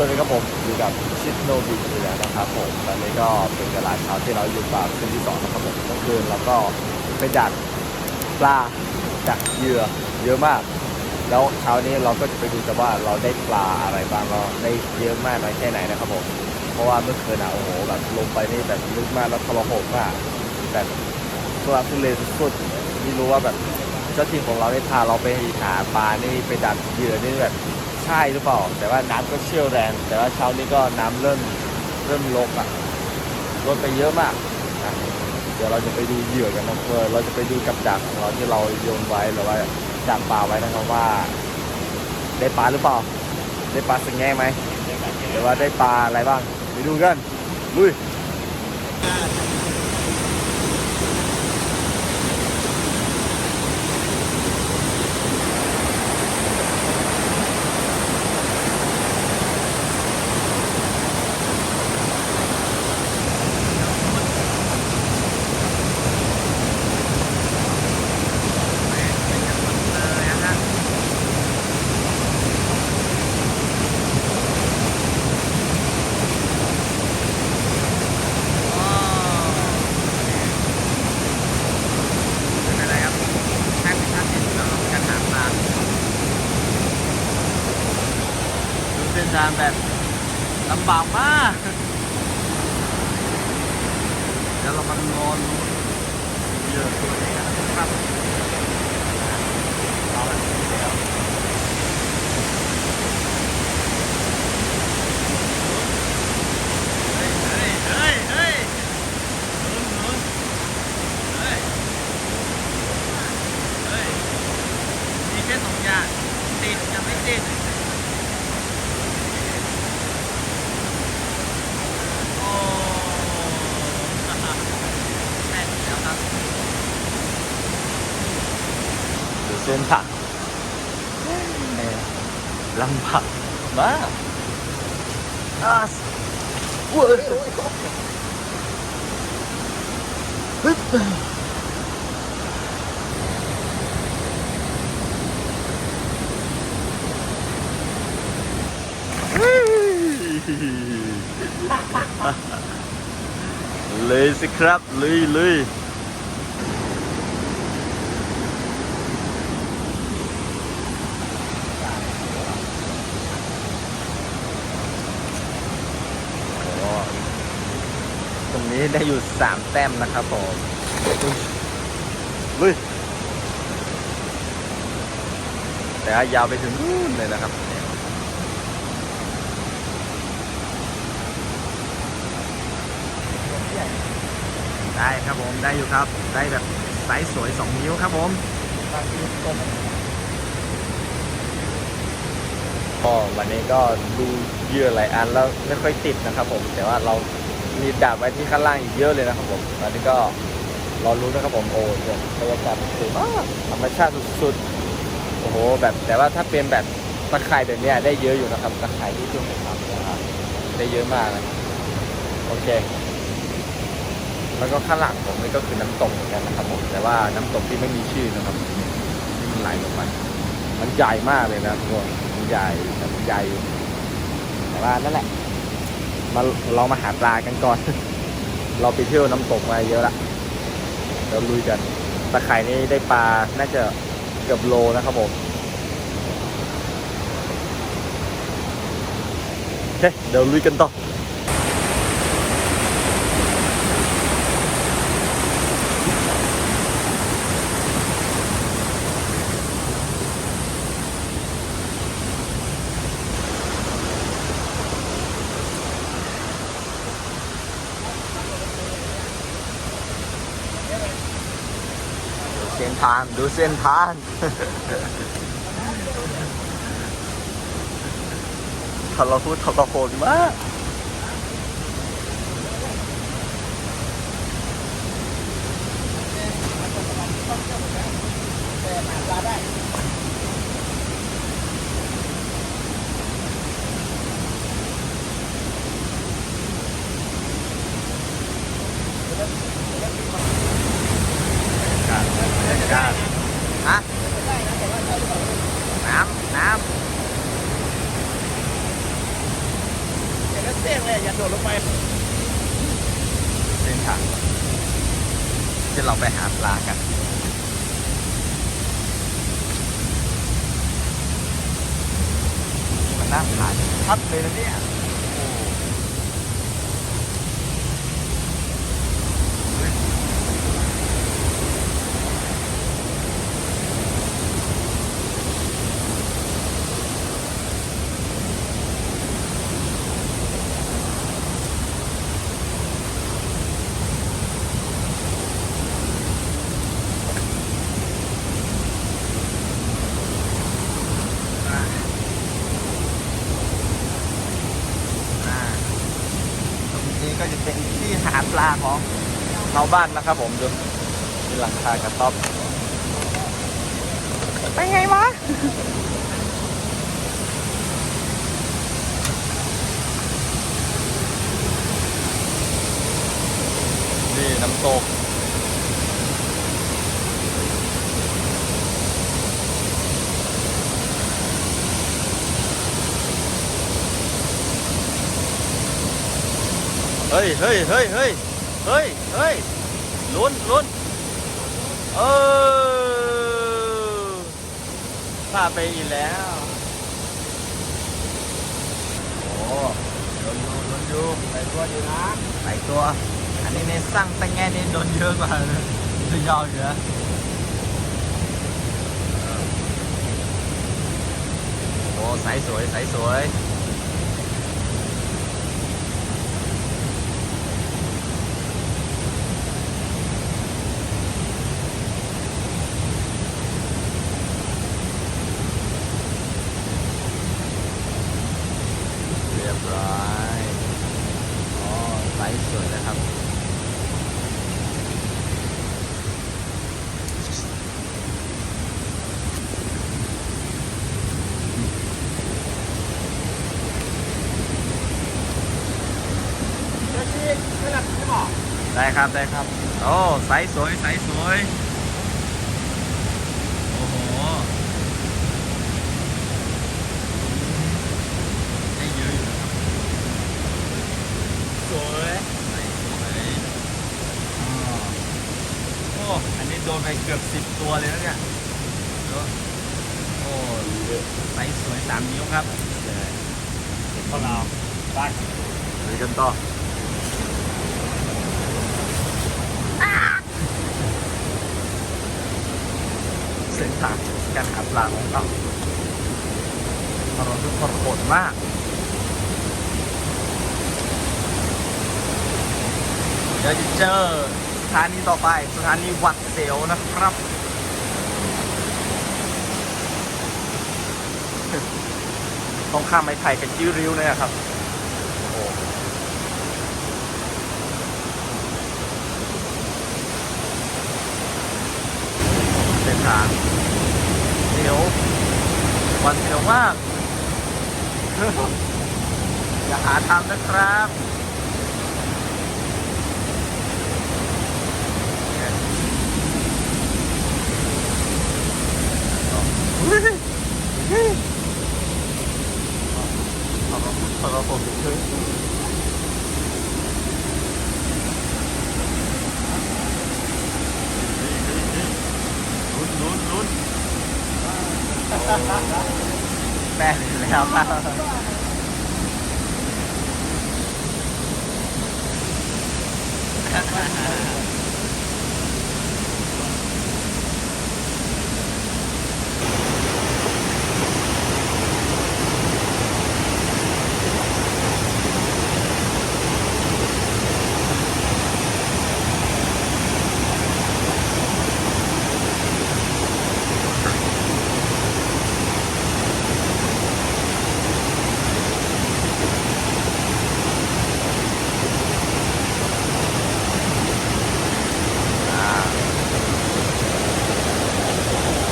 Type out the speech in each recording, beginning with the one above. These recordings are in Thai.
วัสดีครับผมอยู่กับชิดโนบิอยู่แล้วนะครับผมตอนนี้ก็เป็นเวลาเช้าที่เราอยู่กับคืนที่สองนะครับผมเมื่อคืนเราก็ไปดักปลาดักเหยื่อเยอะมาก แล้วเช้านี้เราก็จะไปดูกันว่าเราได้ปลาอะไรบ้างเราได้เยอะมากน้อยแค่ไหนนะครับผมเพราะว่าเมื่อคืนอะโอ้โหแบบลงไปนี่แบบลึกมากแล้วทรหดมากแบบทุรักทุเลสุดๆไม่รู้ว่าแบบเจ้าทีมของเราได้พาเราไปหาปลานี่ไปดักเหยื่อนี่แบบ ใช่หรือเปล่า แต่ว่าน้ำก็เชี่ยวแรง แต่ว่าเช้านี้ก็น้ำเริ่มเริ่มลดอะลดไปเยอะมากนะเดี๋ยวเราจะไปดูเหยื่อกันนะเพื่อเราจะไปดูกับดักของเราที่เราโยนไว้หรือว่าดักปลาไว้นะครับว่า ได้ปลาหรือเปล่า ได้ปลาสังแง่ไหมหรือว่าได้ปลาอะไรบ้างไปดูกันลุย เป็นอะไรครับแค่เป็นท่านเห็นเราจะถามมาดูเส้นทางแบบ ลำบากมากเดี๋ยวเรามานอนเยอะตัวนี้นะครับเอาแบบนี้เลยเฮ้ยเฮ้ยเฮ้ยเฮ้ยหนุนหนุนเฮ้ย เฮ้ยมีแค่สองอย่างติดยังไม่ติดโอ้แม่นแล้วครับ ดู เส้นทางลำบากมากอะเว้ยฮึบเลยสิครับเลยเลยโอ้ตรงนี้ ได้อยู่สามแต้มนะครับผมลุยแต่ว่ายาวไปถึงนู่นเลยนะครับได้ครับผมได้อยู่ครับ ได้แบบไซส์สวย 2 นิ้วครับผมก็วันนี้ก็ดูเหยื่อหลายอันแล้วไม่ค่อยติดนะครับผมแต่ว่าเรา มีดาบไว้ที่ข้างล่างอีกเยอะเลยนะครับผมตอนนี้ก็รอรู้นะครับผมโอ้เดี๋ยวบรรยากาศสวยมากธรรมชาติสุดๆโอ้โหแบบแต่ว่าถ้าเป็นแบบตะไคร่แบบนี้ได้เยอะอยู่นะครับตะไคร่ที่จุ่มทำนะครับได้เยอะมากนะโอเค แล้วก็ข้างหลังผมนี่ก็คือน้ำตกเหมือนกันนะครับผมแต่ว่าน้ำตกที่ไม่มีชื่อนะครับที่มันไหลลงมามันใหญ่มากเลยนะทุกคนมันใหญ่แบบใหญ่แต่ว่านั่นแหละ มาเรามาหาปลากันก่อน เราไปเที่ยวน้ำตกมาเยอะละเดี๋ยวลุยกันตะไคร่นี่ได้ปลา น่าจะเกือบโลนะครับผมโอเคเดี๋ยวลุยกันต่อ ทางดูเส้นทางทรหุทรหดมากฮะน้ำ น้ำ สี่ยงเลยอย่าโดดลงไป เส้นทางที่เราไปหาปลากัน มันน่าทานชัดเลยนะเนี่ยโอ้เฮ้ยอะอ่าตรงนี้ก็จะเป็นที่หาปลาของชาวบ้านนะครับผมดูมีหลังคากระต๊อบไปไงวะนี่น้ำตกเฮ้ยเฮ้ยเฮ้ยเฮ้ย เฮ้ยเฮ้ยลุ้นลุ้นเออพลาดไปอีกแล้วโอ้ลุ้นอยู่ลุ้นอยู่ใส่ตัวอยู่นะหลายตัว อันนี้ในสร้างแต่งแง่นี่โดนเยอะกว่าจะยาวอยู่นะโอ้ใสสวยใสสวยเรียบร้อยอ๋อไซส์สวยนะครับ เดี๋ยวชี้ไม่หลับไม่บอก ได้ ครับได้ครับ โอ้ไซส์สวยไซส์สวย โอ้โห ได้เยอะอยู่นะครับสวยไซส์สวยอ๋อโอ้ อันนี้โดนไปเกือบสิบตัวเลยนะเนี่ยดูโอ้ไซส์สวยสามนิ้วครับพวกเราไป ไปกันต่อ เส้นทางการหาปลาของเราเราทุกคนโหดมากเดี๋ยวจะเจอสถานีต่อไปสถานีวัดเสียวนะครับต้องข้ามไม้ไผ่กับจิ้วริ้วเนี่ยครับ โอ้เส้นทางเสียว วันเสียวมาก อย่าหาทำนะครับขอบคุณขอบคุณคือ ลุ้นลุ้นลุ้น แม่เลยแล้วครับอ่า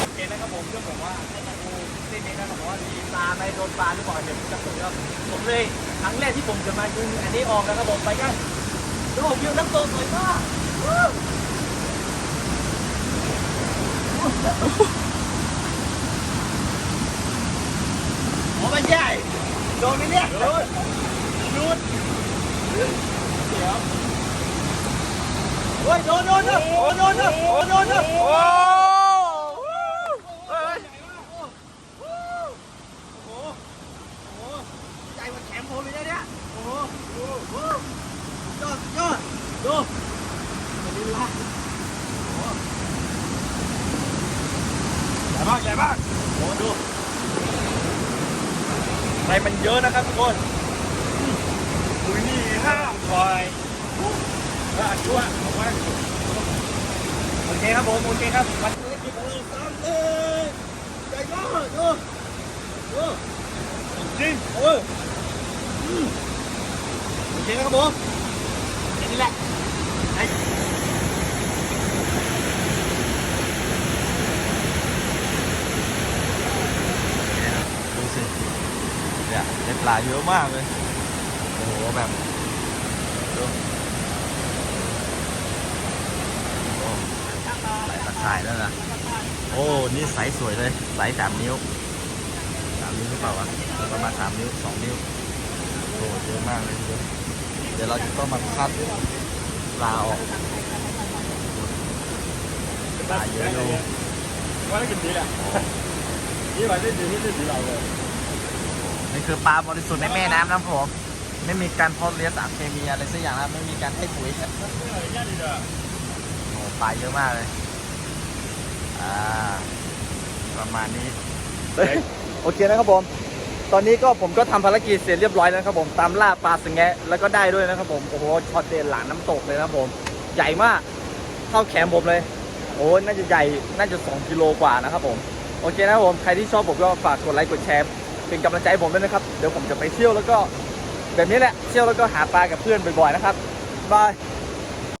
โอเคนะครับผมเรื่องผมว่าให้มาดูเส้นนี้นะครับผมว่ามีปลาไหมโดนปลาหรือเปล่าเดี๋ยวผมจะผมครับผมเลยครั้งแรกที่ผมจะมาดึงอันนี้ออกนะครับผมไปกันดูวิว น้ำตกสวยมากวู้โอ้มันใหญ่โดนไหมเนี่ยโดนนูนเดี๋ยวโอ้ยโดนโดนโดนโดนโดนโดนโดน โอ้ เฮ้ยโอ้โหโอ้โหใหญ่กว่าแขนผมเลยนะเนี่ยโอ้โหโอ้โหยอดยอดดูดูละโอ้โหใหญ่มากใหญ่มากโอ้ดูอะไรมัน เยอะนะครับทุกคนอุ้ยนี่ห้ามคอยอะชั่วเอาไว้โอเคครับผมโอเคครับวันนี้กินของเราสามเอ้ยใหญ่มากดูดูจริงเอออืมโอเคครับผมแค่นี้แหละไอ้ ดูสิเนี่ย ได้ปลาเยอะมากเลย โอ้โหแบบดูโอ้ใส่ตะข่ายแล้วนะโอ้ นี่ไซส์สวยเลยไซส์สามนิ้วสามนิ้วหรือเปล่าวะประมาณสามนิ้วสองนิ้วโอ้เยอะมากเลยทีเดียวเดี๋ยวเราจะต้องมาคัดปลาออกปลาเยอะอยู่ว่าได้กินดีแหละนี่ว่าได้ดีนี่ได้ดีเราเลย นี่คือปลาบริสุทธิ์ในแม่น้ำนะครับผม ไม่มีการเพาะเลี้ยงสารเคมีอะไรสักอย่างนะไม่มีการให้ปุ๋ยครับโอ้ปลาเยอะมากเลย อ่า ประมาณนี้ โอเคนะครับผม ตอนนี้ก็ผมก็ทำภารกิจเสร็จเรียบร้อยแล้วครับผม ตามล่าปลาสงแงะแล้วก็ได้ด้วยนะครับผม โอ้โห ช็อตเด่นหลานน้ำตกเลยนะครับผม ใหญ่มาก เท่าแขนผมเลย โอ้น่าจะใหญ่ น่าจะ 2 กิโลกว่านะครับผม โอเคนะครับผม ใครที่ชอบผมก็ฝากกดไลค์ กดแชร์ เป็นกำลังใจผมด้วยนะครับ เดี๋ยวผมจะไปเที่ยวแล้วก็ แบบนี้แหละ เที่ยวแล้วก็หาปลากับเพื่อนบ่อยๆนะครับบาย